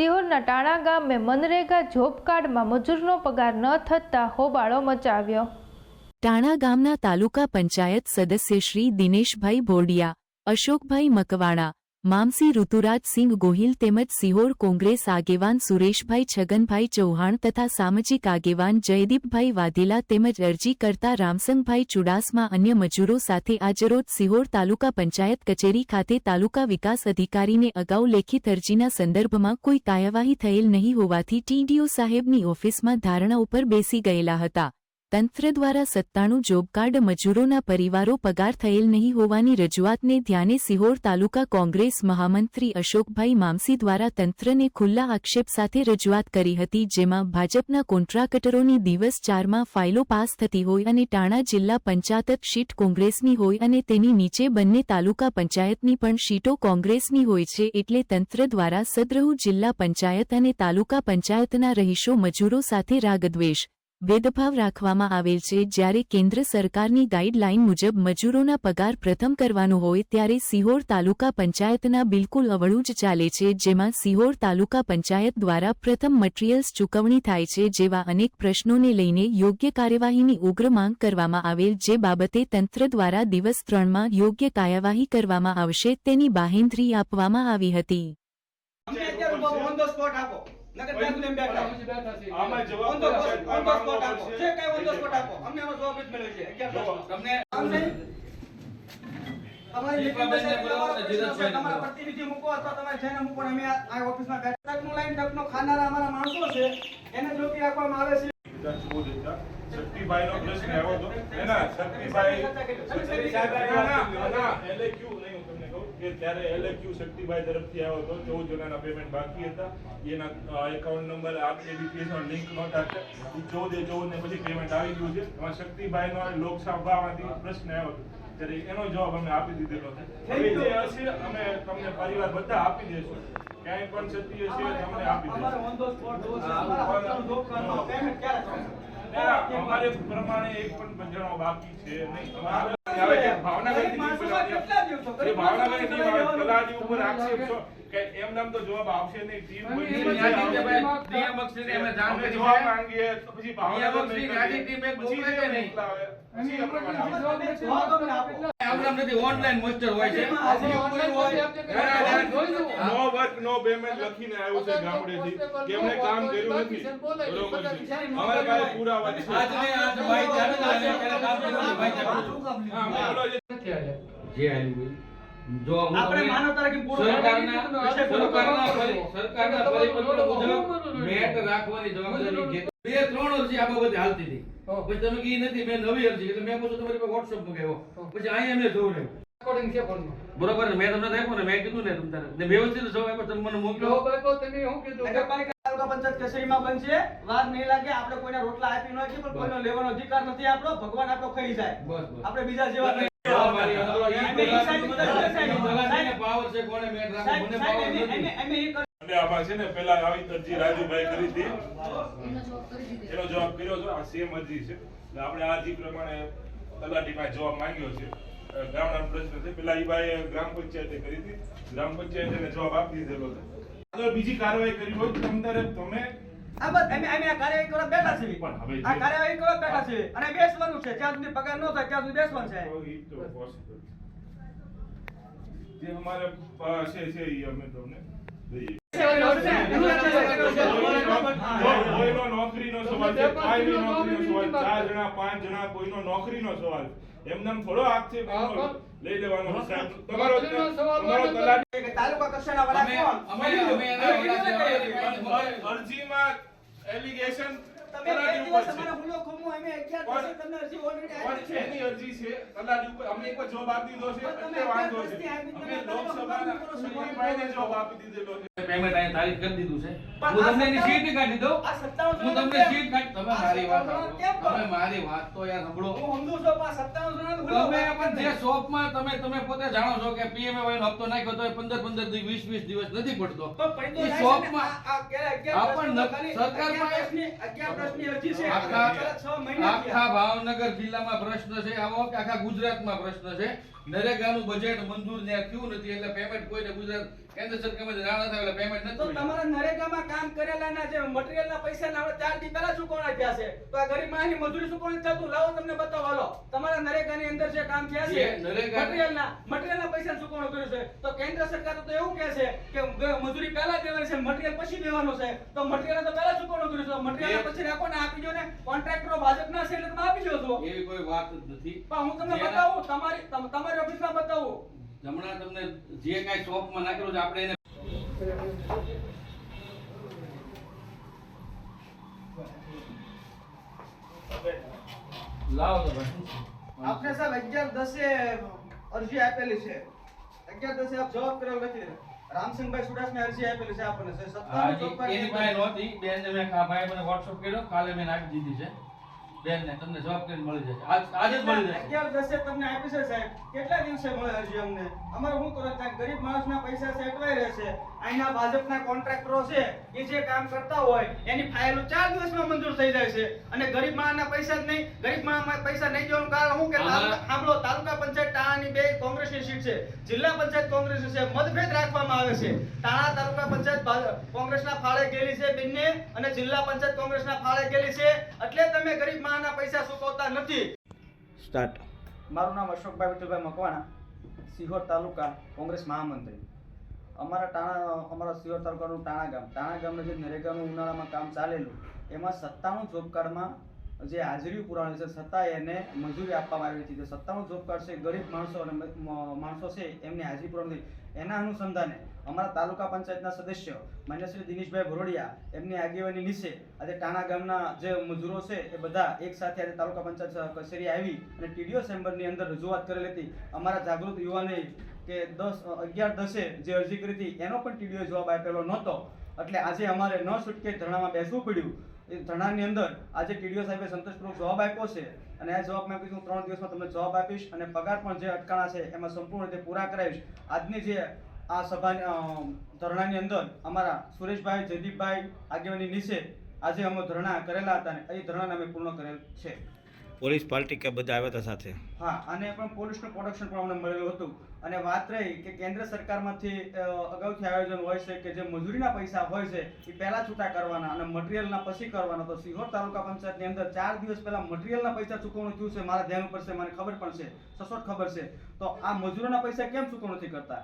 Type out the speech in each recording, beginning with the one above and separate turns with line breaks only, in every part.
સિહોરના ટાણા ગામે મનરેગા જોબ કાર્ડમાં મજૂરનો પગાર ન થતાં હોબાળો મચાવ્યો.
ટાણા ગામના તાલુકા પંચાયત સદસ્ય શ્રી દિનેશભાઈ ભોડિયા, અશોકભાઈ મકવાણા મામસી ઋતુરાજસિંહ ગોહિલ તેમજ સિહોર કોંગ્રેસ આગેવાન સુરેશભાઈ છગનભાઈ ચૌહાણ તથા સામાજિક આગેવાન જયદીપભાઈ વાધેલા તેમજ અરજી કરતા રામસંગભાઈ ચુડાસમા અન્ય મજૂરો સાથે આજરોજ સિહોર તાલુકા પંચાયત કચેરી ખાતે તાલુકા વિકાસ અધિકારીને અગાઉ લેખિત અરજીના સંદર્ભમાં કોઈ કાર્યવાહી થયેલ નહીં હોવાથી ટીડીઓ સાહેબની ઓફિસમાં ધારણા ઉપર બેસી ગયેલા હતા. તંત્ર દ્વારા સત્તાણું જોબ કાર્ડ મજૂરોના પરિવારો પગાર થયેલ નહીં હોવાની રજૂઆતને ધ્યાને સિહોર તાલુકા કોંગ્રેસ મહામંત્રી અશોકભાઈ મામસી દ્વારા તંત્રને ખુલ્લા આક્ષેપ સાથે રજૂઆત કરી હતી, જેમાં ભાજપના કોન્ટ્રાક્ટરોની દિવસ ચારમાં ફાઇલો પાસ થતી હોય અને ટાણા જિલ્લા પંચાયત શીટ કોંગ્રેસની હોય અને તેની નીચે બંને તાલુકા પંચાયતની પણ શીટો કોંગ્રેસની હોય છે, એટલે તંત્ર દ્વારા સદ્રહુ જિલ્લા પંચાયત અને તાલુકા પંચાયતના રહીશો મજૂરો સાથે રાગદ્વેષ ભેદભાવ રાખવામાં આવેલ છે, જ્યારે કેન્દ્ર સરકારની ગાઈડલાઇન મુજબ મજૂરોના પગાર પ્રથમ કરવાનો હોય ત્યારે સિહોર તાલુકા પંચાયતના બિલકુલ અવળું જ ચાલે છે, જેમાં સિહોર તાલુકા પંચાયત દ્વારા પ્રથમ મટીરીયલ્સ ચૂકવણી થાય છે, જેવા અનેક પ્રશ્નોને લઈને યોગ્ય કાર્યવાહીની ઉગ્ર માંગ કરવામાં આવેલ, જે બાબતે તંત્ર દ્વારા દિવસ ત્રણમાં યોગ્ય કાર્યવાહી કરવામાં આવશે, તેની બાહેંધરી આપવામાં આવી હતી.
બેઠા
આમાં જવાબ
આપો. જે કાંઈ આપો. અમને જવાબ જ મળ્યો છે.
તમને
તમારી લેખિત
બોલાવો ને
પ્રશ્ન છે,
ધીરજભાઈને
તમારા પ્રતિનિધિ મૂકો અથવા તમારે જઈને મૂકો અમે આ આ ઓફિસમાં બેઠા. ટકનું લાઈન ટકનો ખાનારા અમારા માણસો છે. એને જોતી આપવામાં આવે છે.
શક્તિભાઈ નો પ્રશ્ન આવ્યો હતો. એના શક્તિભાઈ ના, ના, એટલે કહું કે ત્યારે એલએક્યુ શક્તિભાઈ તરફથી આવ્યો હતો ચૌદ જણાના પેમેન્ટ બાકી હતા. એના એકાઉન્ટ નંબર આપને બીપીએસ લિંક નહોતા એ ચૌદ એ ચૌદ ને પછી પેમેન્ટ આવી ગયું છે. એમાં શક્તિભાઈનો લોકસભામાંથી પ્રશ્ન આવ્યો હતો. ત્યારે એનો જવાબ અમે આપી દીધેલો છે જે હશે અમે તમને પરિવાર બધા આપી દેશું. ક્યાંય પણ શક્તિ હશે તમને આપી દેશું.
અમારા
પ્રમાણે એક પણ જણાવ બાકી છે નહીં. કલાજી ઉપર આક્ષેપ છો. કે એમ નામ તો જવાબ આવશે નહીં. ટીમ
અમે જાણ
જવાબ માંગીએ તો પછી ભાવનગર.
ટીમ એક મોકલે કે નહીં?
પછી આપણે બનાવીએ.
તમે જવાબ અમને આપો.
આવું નામ નથી ઓનલાઈન મોસ્ટર હોય છે
હાજરી ઉપર હોય.
નો વર્ક નો પેમેન્ટ લખીને આવ્યું છે ગામડેથી. કે એમણે કામ કર્યું નથી. બરોબર છે. અમારે પાસે પુરાવા છે.
આજ ને આજ ભાઈ જાણે પહેલા કામ કર્યું ભાઈ જાણે
શું
છે.
કામ
હા, બોલો જે.
જે હાલ્યું જો
આપણે માનવતા રાખીને પૂરું
સરકારના
વિષય પૂરો
સરકારના સરકારના પરિપત્ર મુજબ મેટ રાખવાની જવાબદારી બે ત્રણ અરજી આ બાબતે હાલતી હતી. પછી તમે કી નથી મેં નવી અરજી એટલે મેં પૂછ્યું તમારી પાસે વોટ્સઅપ મંગાવ્યો પછી અહીંયા મેં જોઉં રહ્યું બરોબર મેં તમને આપ્યું ને મેં કીધું ને તમ વ્યવસ્થિત જવાબ આપ્યો તમે મને મોકલ્યો
નગરપાલિકા તાલુકા પંચાયત કચેરીમાં બનશે. વાર નહીં લાગે આપણે કોઈને રોટલા આપી ન પણ કોઈનો લેવાનો અધિકાર નથી આપણો. ભગવાન આપણો ખાઈ જાય. આપણે બીજા જેવા નહીં.
છે મેટ મને નથી.
અને આમાં છે ને પેલા આવી અરજી રાજુભાઈ કરી હતી. એનો જવાબ કર્યો છે આ સેમ અરજી છે. એટલે આપણે આ અરજી પ્રમાણે તલાટી પાસે જવાબ માંગ્યો છે. ગામડાનો પ્રશ્ન છે. પેલા ઈ ભાઈ ગ્રામ પંચાયતે કરી હતી. ગ્રામ પંચાયતે એને જવાબ આપી દીધેલો છે. આગળ બીજી કાર્યવાહી કરી હોય તો તમારે તમે
આ બસ અમે અમે આ કાર્યવાહી કરવા બેઠા છીએ.
પણ હવે
આ કાર્યવાહી કરવા બેઠા છીએ. અને બેસવાનું છે. જ્યાં સુધી પગાર ન થાય ત્યાં સુધી બેસવાનું છે.
છે. જે અમારે છે છે ઈ અમે તમને કોઈનો નોકરીનો સવાલ છે કાયમી નોકરીનો સવાલ ચાર જણા પાંચ જણા કોઈનો નોકરીનો સવાલ એમને થોડો આક્ષેપ લઈ લેવાનો તમારો તમારો તલાટી
તાલુકા કક્ષાના વડા કોણ?
અમે- અમે એના
અમે
વડા છે,
કરીએ છીએ.
અમે-
અરજીમાં એલિગેશન
તમે દિવસ અમારા હુલો ખમો અમે અગિયાર
કોણ?
તમને અરજી already આપી છે.
એની અરજી છે. તલાટી ઉપર અમને એકવાર જવાબ આપી દીધો છે.
તમે
એટલે વાંધો છે. અમે લોકસભાના
દીધો
જવાબ આપી દીધેલો છે.
પેમેન્ટ અહીંયા તારીખ કરી દીધું છે. હું તમને એની શીટ કાઢી દઉં. હું તમને શીટ કાઢી તમે મારી વાત
સત્તાવન
સાંભળો.
કેમ? કરો?
તમે મારી વાત તો યાર સાંભળો.
હું સમજુ છું, પણ આ સત્તાવન
તમે પણ જે શોપમાં તમે તમે પોતે જાણો છો કે પીએમએ નો હપ્તો નાખ્યો તો પંદર 15 15 દિવસ 20 20 દિવસ નથી પડતો.
પણ
શોપમાં
આ-
સરકાર પાસે-
વર્ષની- અગિયાર અરજી છે.
આખા. ભાવનગર જિલ્લામાં પ્રશ્ન છે આવો કે આખા ગુજરાતમાં પ્રશ્ન છે નરેગાનું બજેટ મંજૂર ત્યાં થયું નથી એટલે પેમેન્ટ કોઈને ગુજરાત કેન્દ્ર સરકારમાંથી નાણાં થયેલા પેમેન્ટ નથી
તો તમારા નરેગામાં કામ કરેલાના જે મટીરીયલના પૈસા ના ચાર દી પહેલા ચૂકવણા થયા છે? તો આ ગરીબ માણસની મજૂરી ચૂકવણી થતું? લાવો તમને બતાવો હાલો. તમારા નરેગાની અંદર જે કામ થયા છે મટીરીયલના મટીરીયલના પૈસા ચૂકવણું કર્યું છે? તો કેન્દ્ર સરકાર તો એવું કહે છે કે મજૂરી પહેલા દેવાની છે મટીરીયલ પછી દેવાનો છે. તો મટીરીયલ તો પહેલા ચૂકવણું કર્યું છે? મટીરીયલ પછી રાખો ને આપી દો ને કોન્ટ્રાક્ટરો ભાજપના છે એટલે તમે આપી દો છો.
એવી કોઈ વાત નથી.
પણ હું તમને બતાવું તમારી તમ- તમારી ઓફિસમાં બતાવું.
હમણાં તમને જે કાંઈ શોપમાં નાખેલું છે આપણે એને લાવો તો
આપને સાહેબ અગિયાર દસે અરજી આપેલી છે. અગિયાર દસે આપ જવાબ કર્યો નથી. રામસિંહભાઈ સુડાસને અરજી આપેલી છે આપણને.
હાજી,
ચોપન
એની પાસે નહોતી. બેન મેં ભાઈ મને વોટ્સઅપ કર્યો કાલે મેં નાખી દીધી છે. બેનને તમને જવાબ કરીને મળી જશે? આજ આજે જ મળી જશે.
અગિયાર દસે તમને આપી છે સાહેબ. કેટલા દિવસે મળે અરજી અમને? અમારે શું કરો ત્યાં ગરીબ માણસના પૈસા સેટવાઈ રહેશે? અહીંના ભાજપના કોન્ટ્રાક્ટરો છે એ જે કામ કરતા હોય એની ફાઇલો ચાર દિવસમાં મંજૂર થઈ જાય છે. અને ગરીબ માણસના પૈસા જ નહીં. ગરીબ માણસના પૈસા નહીં દેવાનું કારણ શું? કે તાલુકા- સાંભળો તાલુકા પંચાયત સીટ છે. જિલ્લા પંચાયત કોંગ્રેસ છે મતભેદ રાખવામાં આવે છે. તાણા તાલુકા પંચાયત કોંગ્રેસના ફાળે ગયેલી છે બિન્ને અને જિલ્લા પંચાયત કોંગ્રેસના ફાળે ગયેલી છે. એટલે તમે ગરીબ માના પૈસા ચૂકવતા નથી. સ્ટાર્ટ. મારું નામ અશોકભાઈ વિઠ્ઠલભાઈ મકવાણા સિહોર તાલુકા કોંગ્રેસ મહામંત્રી. અમારા ટાણા અમારા સિહોર તાલુકાનું ટાણા ગામ. ટાણા ગામનું જે નરેગાનું ઉનાળામાં કામ ચાલેલું એમાં સત્તાણું જોબ કાર્ડમાં જે હાજરી પુરાણી છે છતાં એને મંજૂરી આપવામાં આવી હતી. તો સત્તાણું જોબ કાર્ડ છે ગરીબ માણસો અને માણસો છે, એમની હાજરી પુરાણી એના અનુસંધાને અમારા તાલુકા પંચાયતના સદસ્ય માન્યશ્રી દિનેશભાઈ ભરોડિયા એમની આગેવાની નીચે આજે ટાણા ગામના જે મજૂરો છે, એ બધા એક સાથે આજે તાલુકા પંચાયત કચેરી આવી અને ટીડીઓ ચેમ્બરની અંદર રજૂઆત કરેલી હતી. અમારા જાગૃત યુવાને કે દસ અગિયાર દસે જે અરજી કરી હતી, એનો પણ ટીડીઓ જવાબ આપેલો નહોતો. એટલે આજે અમારે ન છૂટકે ધરણામાં બેસવું પડ્યું. એ ધરણાની અંદર આજે ટીડીઓ સાહેબે સંતોષપૂર્વક જવાબ આપ્યો છે અને આ જવાબ મેં કીધું ત્રણ દિવસમાં તમને જવાબ આપીશ અને પગાર પણ જે અટકાણા છે એમાં સંપૂર્ણ રીતે પૂરા કરાવીશ. આજની જે આ સભા ધરણાની અંદર અમારા સુરેશભાઈ, જયદીપભાઈ આગેવાની નીચે આજે અમે ધરણા કરેલા હતા અને એ ધરણાને અમે પૂર્ણ કરેલ છે.
પોલીસ પાર્ટી કે બધા આવ્યા હતા સાથે?
હા, અને પણ પોલીસનું પ્રોડક્શન પણ અમને મળેલું હતું. અને વાત રહી કે કેન્દ્ર સરકારમાંથી અગાઉથી આયોજન હોય છે કે જે મજૂરીના પૈસા હોય છે, એ પહેલા છૂટા કરવાના અને મટીરિયલના પછી કરવાના. તો સિહોર તાલુકા પંચાયતની અંદર ચાર દિવસ પહેલા મટીરિયલના પૈસા ચૂકવણું થયું છે. મારા ધ્યાન ઉપર છે, મને ખબર પણ છે, સચોટ ખબર છે. તો આ મજૂરોના પૈસા કેમ ચૂકવણું નથી કરતા?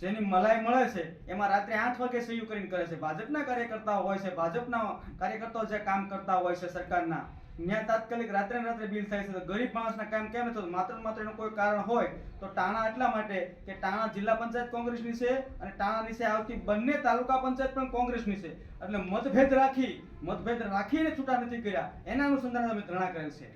જેની મલાઈ મળે છે, એમાં રાત્રે આઠ વાગે સહી કરીને કરે છે. ભાજપના કાર્યકર્તાઓ હોય છે, ભાજપના કાર્યકર્તાઓ જે કામ કરતા હોય છે સરકારના ત્યાં તાત્કાલિક રાત્રે રાત્રે બિલ થાય છે. તો ગરીબ માણસના કામ કેમ નથી માત્ર માત્ર એનું કોઈ કારણ હોય તો ટાણા એટલા માટે કે ટાણા જિલ્લા પંચાયત કોંગ્રેસની છે અને ટાણા નીચે આવતી બંને તાલુકા પંચાયત પણ કોંગ્રેસની છે. એટલે મતભેદ રાખી, મતભેદ રાખીને છૂટા નથી કર્યા. એના અનુસંધાને અમે ધરણા કરેલ છે.